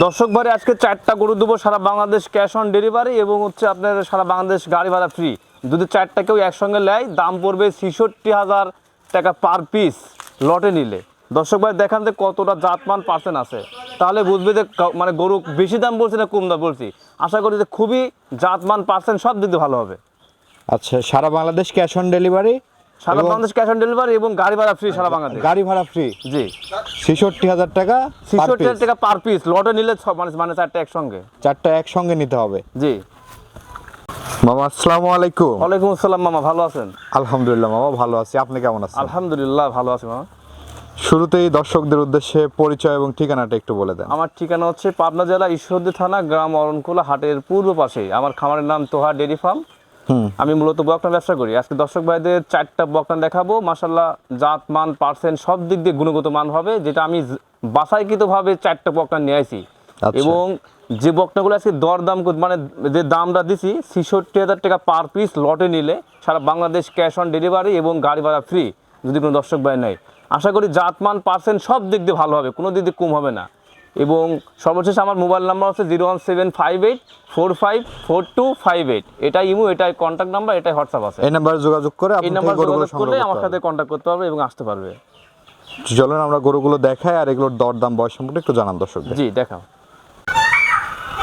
দর্শক ভাই, আজকে চারটা গরু দেবো, সারা বাংলাদেশ ক্যাশ অন ডেলিভারি এবং হচ্ছে আপনার সারা বাংলাদেশ গাড়ি ভাড়া ফ্রি যদি চারটা কেউ একসঙ্গে নেয়, দাম পড়বে ছেষট্টি হাজার টাকা পার পিস লটে নিলে। দর্শক ভাই, দেখান যে কতটা জাতমান পার্সেন্ট আছে। তাহলে বুঝবে যে মানে গরু বেশি দাম বলছি না কম দাম বলছি। আশা করি যে খুবই জাতমান পার্সেন্ট সব দিয়ে ভালো হবে। আচ্ছা সারা বাংলাদেশ ক্যাশ অন ডেলিভারি সারা বাংলাদেশ ক্যাশ অন ডেলিভারি এবং গাড়ি ভাড়া ফ্রি সারা বাংলাদেশ। গাড়ি ভাড়া ফ্রি জি। ছেষট্টি হাজার টাকা ছেষট্টি হাজার টাকা পার পিস লটে নিলে মানে মানে চারটা একসঙ্গে। চারটা একসঙ্গে নিতে হবে। জি। মামা আসসালামু আলাইকুম। ওয়ালাইকুম আসসালাম মামা ভালো আছেন? আলহামদুলিল্লাহ মামা ভালো আছি। আপনি কেমন আছেন? আলহামদুলিল্লাহ ভালো আছি মামা। শুরুতেই দর্শকদের উদ্দেশ্যে পরিচয় এবং ঠিকানাটা একটু বলে দেন। আমার ঠিকানা হচ্ছে পাবনা জেলা ঈশ্বরদী থানা গ্রাম অরণকুলা হাটের পূর্ব পাশেই। আমার খামারের নাম তোহা ডেরি ফার্ম। আমি মূলত বকনা ব্যবসা করি। আজকে দর্শক ভাইদের চারটা বকনা দেখাবো। মাসাল্লাহ জাত মান পার্সেন্ট সব দিক দিয়ে গুণগত মান হবে যেটা আমি বাছাইকৃতভাবে চারটা বকনা নিয়ে আসি আচ্ছা। এবং যে বকনাগুলো আজকে দর দাম মানে যে দামটা দিছি ছেষট্টি হাজার টাকা পার পিস লটে নিলে সারা বাংলাদেশ ক্যাশ অন ডেলিভারি এবং গাড়ি ভাড়া ফ্রি যদি কোনো দর্শক ভাই নেয়। আশা করি জাতমান পার্সেন্ট সব দিক দিয়ে ভালো হবে কোনো দিক দিয়ে কম হবে না। এবং সর্বশেষ আমার মোবাইল নাম্বার হচ্ছে zero one seven five eight four five four two five eight. এটাই ইমো এটাই কন্ট্যাক্ট নাম্বার এটাই হোয়াটসঅ্যাপ আছে। এই নাম্বারে যোগাযোগ করে এই নাম্বার যোগাযোগ করলে আমার সাথে কন্ট্যাক্ট করতে পারবে এবং আসতে পারবে। চলুন আমরা গরুগুলো দেখাই আর এগুলোর দরদাম বয়স সম্পর্কে একটু জানান দর্শক জি দেখাও।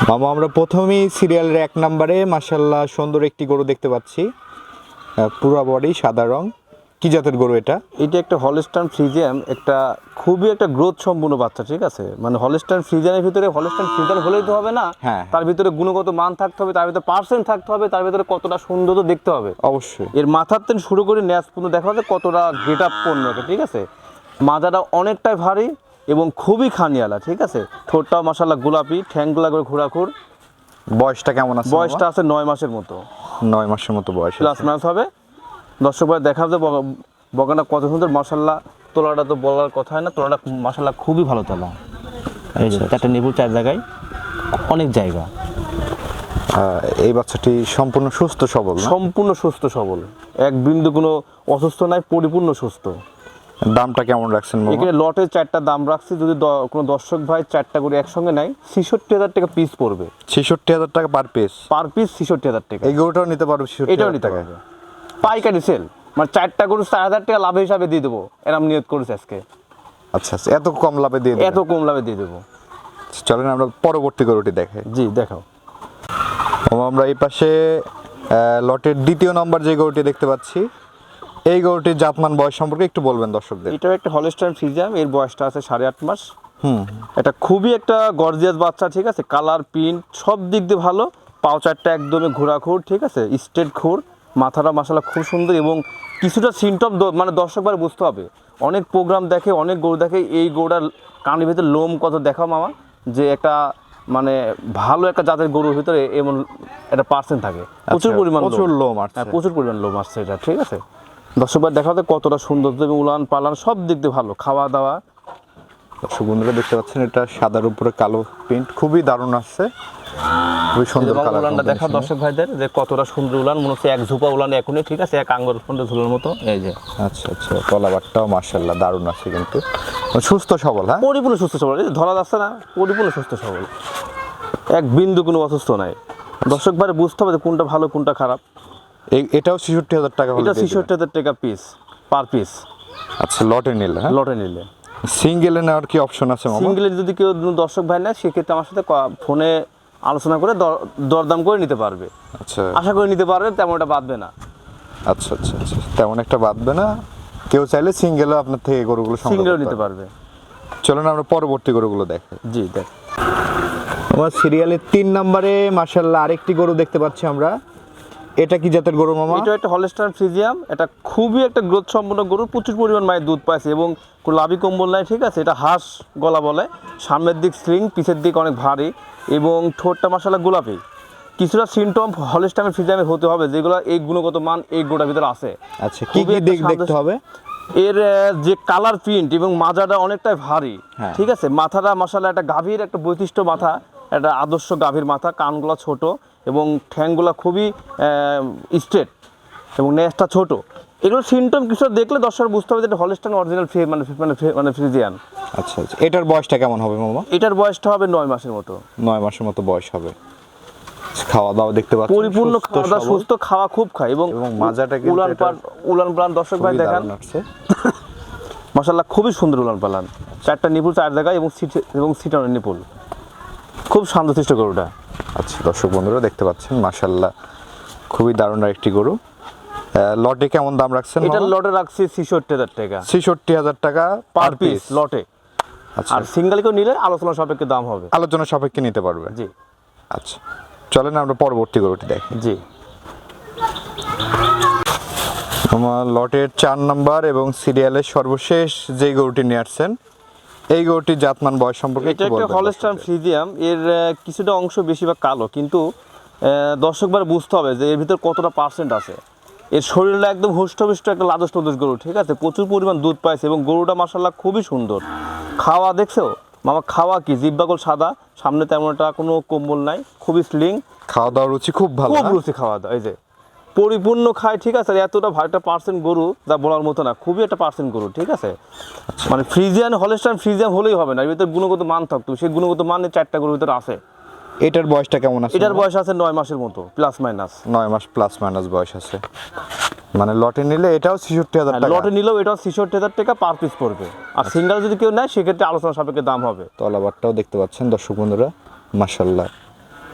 মামা আমরা প্রথমেই সিরিয়ালের এক নম্বরে মাসাল্লাহ সুন্দর একটি গরু দেখতে পাচ্ছি। পুরা বডি সাদা রং। কি জাতের গরু এটা? এটা একটা হলস্টান ফ্রিজিয়াম একটা খুবই একটা গ্রোথ সম্পূর্ণ বাচ্চা ঠিক আছে? মানে হলস্টান ফ্রিজিয়ামের ভিতরে হলস্টান ফ্রিজিয়ান হলেই তো হবে না হ্যাঁ। তার ভিতরে গুণগত মান থাকতে হবে তার ভিতরে পার্সেন্ট থাকতে হবে তার ভিতরে কতটা সুন্দর তো দেখতে হবে। অবশ্যই। এর মাথার থেকে শুরু করে ন্যাস পর্যন্ত দেখা যাচ্ছে কতটা গেট আপ পণ্য ঠিক আছে? মাজাটা অনেকটাই ভারী এবং খুবই খানিয়ালা ঠিক আছে? ঠোঁটটাও মশালা গোলাপি ঠ্যাংগুলা করে ঘোরাঘুর। বয়সটা কেমন আছে? বয়সটা আছে নয় মাসের মতো। নয় মাসের মতো বয়স। প্লাস মাইনাস হবে। দর্শক ভাই দেখা যাবে বগানটা কত সুন্দর মশাল্লা তোলাটা তো বলার কথা হয় না তোলাটা মশাল্লা খুবই ভালো তোলা। এই যে চারটে নেবু চার জায়গায় অনেক জায়গা। আহ, এই বাচ্চাটি সম্পূর্ণ সুস্থ সবল সম্পূর্ণ সুস্থ সবল। এক বিন্দু কোনো অসুস্থ নাই পরিপূর্ণ সুস্থ। দামটা কেমন রাখছেন এখানে লটে চারটা দাম রাখছি যদি কোনো দর্শক ভাই চারটা করে একসঙ্গে নেয় ছেষট্টি হাজার টাকা পিস পড়বে। ছেষট্টি হাজার টাকা পার পিস পার পিস ছেষট্টি হাজার টাকা। এই গরুটাও নিতে পারবে এটাও নিতে। পারবে। পাইকারি সেল মানে চারটা গরু চার হাজার টাকা লাভ হিসাবে দিয়ে দেবো। এরম নিয়ত করেছে আজকে। আচ্ছা আচ্ছা। এত কম লাভে দিয়ে এত কম লাভে দিয়ে দেবো। চলেন আমরা পরবর্তী গরুটি দেখাই। জি দেখাও। আমরা এই পাশে লটের দ্বিতীয় নম্বর যে গরুটি দেখতে পাচ্ছি এই গরুটির জাতমান বয়স সম্পর্কে একটু বলবেন দর্শকদের। এটাও একটা হলস্টাইন ফ্রিজিয়াম এর বয়সটা আছে সাড়ে আট মাস। হুম। এটা খুবই একটা গর্জিয়াস বাচ্চা ঠিক আছে? কালার প্রিন্ট সব দিক দিয়ে ভালো। পাও চারটা একদমই ঘোরাঘুর ঠিক আছে? স্ট্রেট ঘুর। মাথাটা মাসালা খুব সুন্দর এবং কিছুটা সিমটম মানে দর্শকবার বুঝতে হবে। অনেক প্রোগ্রাম দেখে অনেক গরু দেখে এই গরুটার কানের ভিতরে লোম কত দেখাও মামা যে একটা মানে ভালো একটা জাতের গরুর ভিতরে এমন একটা পার্সেন্ট থাকে। প্রচুর আচ্ছা, পরিমাণ প্রচুর লোম আসছে। হ্যাঁ, প্রচুর পরিমাণ লোম আসছে এটা ঠিক আছে? দর্শকবার দেখা যায় কতটা সুন্দর এবং উলান পালান সব দিক দিয়ে ভালো খাওয়া দাওয়া দর্শক বন্ধুরা দেখতে পাচ্ছেন এটা সাদার উপরে কালো প্রিন্ট খুবই দারুণ আসছে। খুবই সুন্দর কালার উলানটা দেখা দর্শক ভাইদের যে কতটা সুন্দর উলান মনে হচ্ছে এক ঝোপা উলান এখনই ঠিক আছে? এক আঙ্গুর ফোনটা ঝুলোর মতো। এই যে। আচ্ছা আচ্ছা কলাবারটাও মার্শাল্লাহ দারুণ আছে কিন্তু। সুস্থ সবল হ্যাঁ? পরিপূর্ণ সুস্থ সবল। ধরা যাচ্ছে না পরিপূর্ণ সুস্থ সবল। এক বিন্দু কোনো অসুস্থ নাই। দর্শক ভাই বুঝতে হবে কোনটা ভালো কোনটা খারাপ। এই- এটাও ছেষট্টি হাজার টাকা এটা ছেষট্টি হাজার টাকা পিস পার পিস আচ্ছা লটে নিলে হ্যাঁ? লটে নিলে। সিঙ্গেলে নেওয়ার কি অপশন আছে সিঙ্গেলে যদি কেউ দর্শক ভাই নেয় সেক্ষেত্রে আমার সাথে ফোনে আলোচনা করে দর- দরদাম করে নিতে পারবে। আচ্ছা। আশা করে নিতে পারবে তেমন এটা বাঁধবে না। আচ্ছা আচ্ছা আচ্ছা। তেমন একটা বাঁধবে না। কেউ চাইলে সিঙ্গেলও আপনার থেকে গরুগুলো সিঙ্গেলও নিতে পারবে। চলুন আমরা পরবর্তী গরুগুলো দেখি। জি দেখ। আমার সিরিয়ালের তিন নম্বরে মার্শাল্লাহ আরেকটি গরু দেখতে পাচ্ছি আমরা। এটা কি জাতের গরু মামা? এটা একটা হলস্টার ফ্রিজিয়াম এটা খুবই একটা গ্রোথ সম্পন্ন গরু। প্রচুর পরিমাণ মায়ের দুধ পাইছে এবং লাভি কম্বল নাই ঠিক আছে? এটা হাঁস গলা বলে। সামনের দিক স্লিং পিছের দিক অনেক ভারী এবং ঠোঁটটা মশালা গোলাপি। কিছুটা সিমটম হলস্টামের ফ্রিজিয়ামে হতে হবে যেগুলো এই গুণগত মান এই গোটার ভিতরে আছে। আচ্ছা কি কি দিক দেখতে হবে? এর যে কালার প্রিন্ট এবং মাজাটা অনেকটাই ভারী হ্যাঁ। ঠিক আছে? মাথাটা মশালা একটা গাভীর একটা বৈশিষ্ট্য মাথা একটা আদর্শ গাভীর মাথা কানগুলো ছোট। এবং ঠ্যাংগুলো খুবই স্ট্রেট এবং নেজটা ছোট। এগুলো সিমটম কিছু দেখলে দর্শক বুঝতে হবে যে এটা হলস্টান অরিজিনাল মানে মানে মানে ফ্রিজিয়ান আচ্ছা আচ্ছা। এটার বয়সটা কেমন হবে মামা? এটার বয়সটা হবে নয় মাসের মতো। নয় মাসের মতো বয়স হবে। খাওয়া দাওয়া দেখতে পাচ্ছেন পরিপূর্ণ খাওয়া দাওয়া সুস্থ খাওয়া খুব খায় এবং মাজাটা উলান পান উলান পালান দর্শক ভাই দেখান। দারুণ মশাল্লা খুবই সুন্দর উলান পালান। চারটা নিপুল চার জায়গায় এবং সিট এবং সিটানোর নিপুল। খুব শান্তশিষ্ট গরুটা। আচ্ছা দর্শক বন্ধুরা দেখতে পাচ্ছেন মাশাল্লাহ খুবই দারুণ একটি গরু। লটে কেমন দাম রাখছেন এটা লটে রাখছি ছিষট্টি হাজার টাকা। ছেষট্টি হাজার টাকা পার পিস লটে। আচ্ছা। আর সিঙ্গেল কেউ নিলে আলোচনা সাপেক্ষে দাম হবে। আলোচনা সাপেক্ষে নিতে পারবে। জি। আচ্ছা চলেন আমরা পরবর্তী গরুটি দেখি। জি। আমার লটের চার নাম্বার এবং সিরিয়ালের সর্বশেষ যে গরুটি নিয়ে আসছেন এই গরুটির জাতমান বয়স সম্পর্কে এটা একটা হলস্টান ফ্রিজিয়াম। এর কিছুটা অংশ বেশিরভাগ কালো কিন্তু দর্শকবার বুঝতে হবে যে এর ভিতর কতটা পার্সেন্ট আছে। এর শরীরটা একদম হুষ্টপুষ্ট একটা লাদস টদস গরু ঠিক আছে? প্রচুর পরিমাণ দুধ পাইছে এবং গরুটা মাসাল্লাহ খুবই সুন্দর। খাওয়া দেখছ? মামা খাওয়া কি? জিব্বাগল সাদা সামনে তেমন একটা কোনো কম্বল নাই খুবই স্লিং খাওয়া দাওয়ার রুচি খুব ভালো খুব রুচি খাওয়া দাওয়া এই যে। পরিপূর্ণ খায় ঠিক আছে? আর এতটা ভালো একটা পার্সেন্ট গরু যা বলার মতো না খুবই একটা পার্সেন্ট গরু ঠিক আছে? মানে ফ্রিজিয়ান হলেস্টান ফ্রিজিয়ান হলেই হবে না এর ভিতরে গুণগত মান থাকতো সেই গুণগত মানে চারটা গরুর ভিতরে আছে। এটার বয়সটা কেমন আছে? এটার বয়স আছে নয় মাসের মতো প্লাস মাইনাস নয় মাস প্লাস মাইনাস বয়স আছে। মানে লটে নিলে এটাও ছেষট্টি হাজার টাকা। লটে নিলেও এটাও ছিষট্টি হাজার টাকা পার পিস পড়বে। আর সিঙ্গেল যদি কেউ নেয় সেক্ষেত্রে আলোচনা সাপেক্ষে দাম হবে। তলাবারটাও দেখতে পাচ্ছেন দর্শক বন্ধুরা মাশাল্লাহ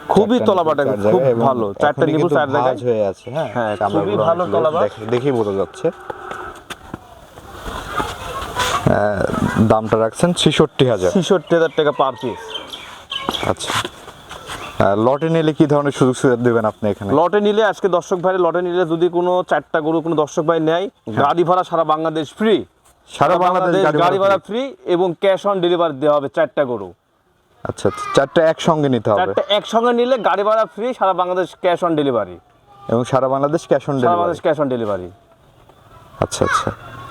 খুবই তলাবাটা খুব ভালো। চারটা কিন্তু চার জায়গায়। হয়ে আছে হ্যাঁ? হ্যাঁ, খুবই ভালো তলাবার। দেখে- দেখেই বোঝা যাচ্ছে। দামটা রাখছেন ছেষট্টি হাজার। ছিষট্টি হাজার টাকা পার পিস আচ্ছা। লটে নিলে কি ধরনের সুযোগ সুবিধা দেবেন আপনি এখানে? লটে নিলে আজকে দর্শক ভাই লটে নিলে যদি কোনো চারটা গরু কোনো দর্শক ভাই নেয় গাড়ি ভাড়া সারা বাংলাদেশ ফ্রি সারা বাংলাদেশ গাড়ি ভাড়া ফ্রি এবং ক্যাশ অন ডেলিভারি দেওয়া হবে চারটা গরু। আচ্ছা আচ্ছা। চারটা একসঙ্গে নিতে হবে? চারটা একসঙ্গে নিলে গাড়ি ভাড়া ফ্রি সারা বাংলাদেশ ক্যাশ অন ডেলিভারি এবং সারা Bangladesh cash on delivery Bangladesh cash on delivery আচ্ছা আচ্ছা।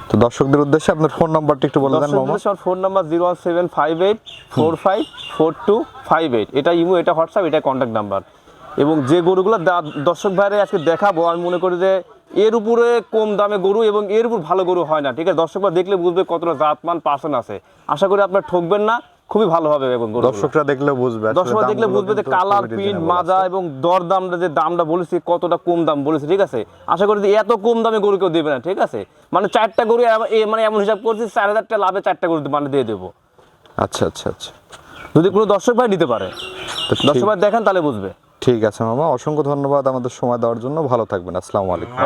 তো দর্শকদের উদ্দেশ্যে আপনার ফোন নাম্বারটা একটু বলে দেন মামা। Phone number zero one seven five eight four five four two five eight এটা ইমো এটা হোয়াটসঅ্যাপ এটা কন্ট্যাক্ট নাম্বার এবং যে গরুগুলো দর্শক ভাইরে আজকে দেখাবো আমি মনে করি যে এর উপরে কম দামে গরু এবং এর উপর ভালো গরু হয় না ঠিক আছে? দর্শক ভাই দেখলে বুঝবে কতটা জাতমান পার্সেন্ট আছে। আশা করি আপনার ঠকবেন না। খুবই ভালো হবে এবং দর্শকরা দেখলেও বুঝবে। দর্শকরা দেখলে বুঝবে যে কালার প্রিন্ট মাজা এবং দর দামটা যে দামটা বলেছি কতটা কম দাম বলেছে ঠিক আছে? আশা করি যে এত কম দামে গরু কেউ দেবে না ঠিক আছে? মানে চারটা গরু মানে এমন হিসাব করছি চার হাজার টাকা লাভে চারটা গরু মানে দিয়ে দেবো। আচ্ছা আচ্ছা আচ্ছা। যদি কোনো দর্শক ভাই নিতে পারে দর্শক ভাই দেখেন তাহলে বুঝবে। ঠিক আছে মামা অসংখ্য ধন্যবাদ আমাদের সময় দেওয়ার জন্য। ভালো থাকবেন আসসালামু আলাইকুম।